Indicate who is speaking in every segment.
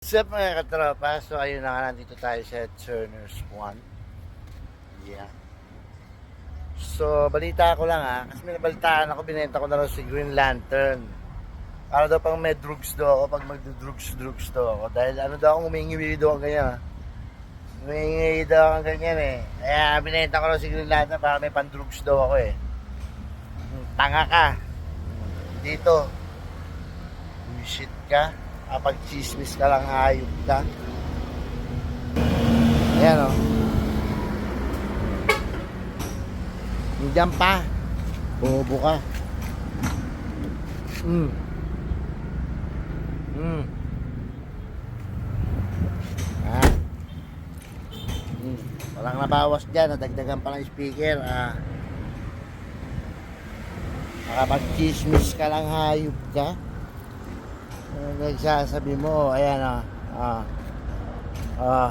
Speaker 1: What's up mga katropa? So ayun na nga, nandito tayo sa Turner's One. Yeah. So balita ko lang ha, kasi may nabalitaan ako, binenta ko na lang si Green Lantern. Para daw pang may drugs daw ako pag magdudrugs-drugs daw ako. Dahil ano daw akong humingi daw ang ganyan ha. Humingi daw ang ganyan eh. Kaya binenta ko lang si Green Lantern para may pandrugs daw ako eh. Hmm, Tanga ka. Dito. Bullshit ka. Kapag chismis ka lang hayop ka. Ayan o. Nandiyan pa. Bobo ka. Mm. Mm. Ha? Mm. Walang nabawas dyan. Nadagdagan pa ng speaker. Ah. Makapag-chismis ka lang hayop ka. Nagsasabi mo? Ayan ah. Ah. Ah.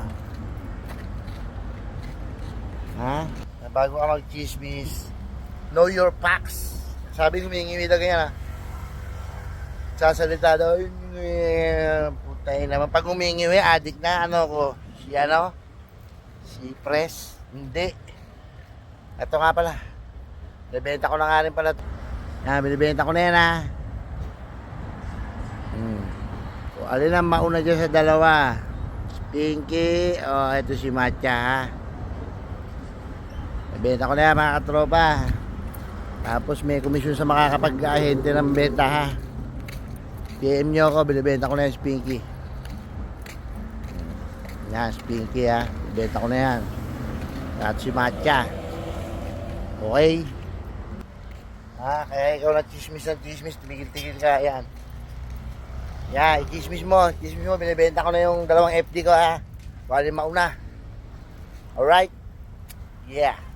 Speaker 1: Ha? Na Bago ka mag-chismis, know your facts. Sabi humingi na ganyan ah. Sasalita daw, putay naman. Pag humingi, adik na, ano ko, si ano? Si Press? Hindi. Ito nga pala. Binibenta ko na nga rin pala. Yan, binibenta ko na yan ah. Hmm. So, alin ang mauna dyan sa dalawa? Pinky o ito si Matcha ha? Benta ko na yan mga katropa. Tapos may komisyon sa makakapag-ahente ng benta ha. PM nyo ako, binibenta ko na yan si Pinky. Yan, si Pinky ha. Benta ko na yan. At si Matcha. Okay? Ha, kaya ikaw na chismis ng chismis, tumigil-tigil ka, yan. Yan, i-chismis mo, chismis mo, binibenta ko na yung dalawang FD ko ha. Bali mauna. Alright? Yeah.